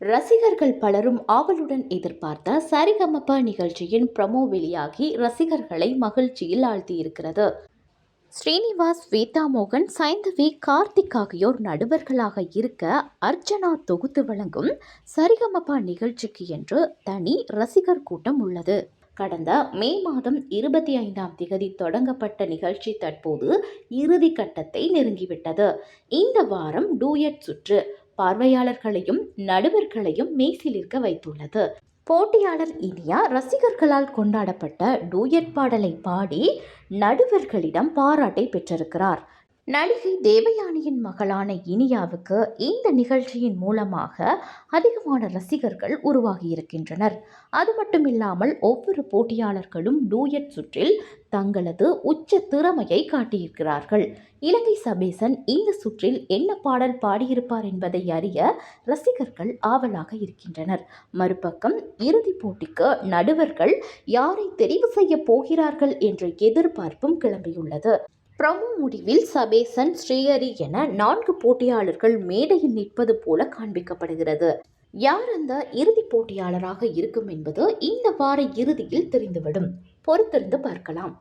ரசிகர்கள் பலரும் ஆவலுடன் எதிர்பார்த்த சரிகமப நிகழ்ச்சியின் ப்ரமோ வெளியாகி ரசிகர்களை மகிழ்ச்சியில் ஆழ்த்தியிருக்கிறது. ஸ்ரீனிவாஸ் ஸ்வேதா மோகன் சைந்தவி கார்த்திக் ஆகியோர் நடுவர்களாக இருக்க அர்ச்சனா தொகுத்து வழங்கும் சரிகமபா நிகழ்ச்சிக்கு என்று தனி ரசிகர் கூட்டம் உள்ளது. கடந்த மே மாதம் இருபத்தி ஐந்தாம் திகதி தொடங்கப்பட்ட நிகழ்ச்சி தற்போது இறுதி கட்டத்தை நெருங்கிவிட்டது. இந்த வாரம் டூயட் சுற்று பார்வையாளர்களையும் நடுவர்களையும் மெய்சிலிருக்க வைத்துள்ளது. போட்டியாளர் இனியா ரசிகர்களால் கொண்டாடப்பட்ட டூயட் பாடலை பாடி நடுவர்களிடம் பாராட்டை பெற்றிருக்கிறார். நடிகை தேவயானியின் மகளான இனியாவுக்கு இந்த நிகழ்ச்சியின் மூலமாக அதிகமான ரசிகர்கள் உருவாகியிருக்கின்றனர். அது மட்டுமில்லாமல் ஒவ்வொரு போட்டியாளர்களும் டூயட் சுற்றில் தங்களது உச்ச திறமையை காட்டியிருக்கிறார்கள். இலங்கை சபேசன் இந்த சுற்றில் என்ன பாடல் பாடியிருப்பார் என்பதை அறிய ரசிகர்கள் ஆவலாக இருக்கின்றனர். மறுபக்கம் இறுதிப் போட்டிக்கு நடுவர்கள் யாரை தெரிவு செய்ய போகிறார்கள் என்ற எதிர்பார்ப்பும் கிளம்பியுள்ளது. ப்ரமோ முடிவில் சபேசன் ஸ்ரீஹரி என நான்கு போட்டியாளர்கள் மேடையில் நிற்பது போல காண்பிக்கப்படுகிறது. யார் அந்த இறுதிப் போட்டியாளராக இருக்கும் என்பது இந்த வார இறுதியில் தெரிந்துவிடும். பொறுத்திருந்து பார்க்கலாம்.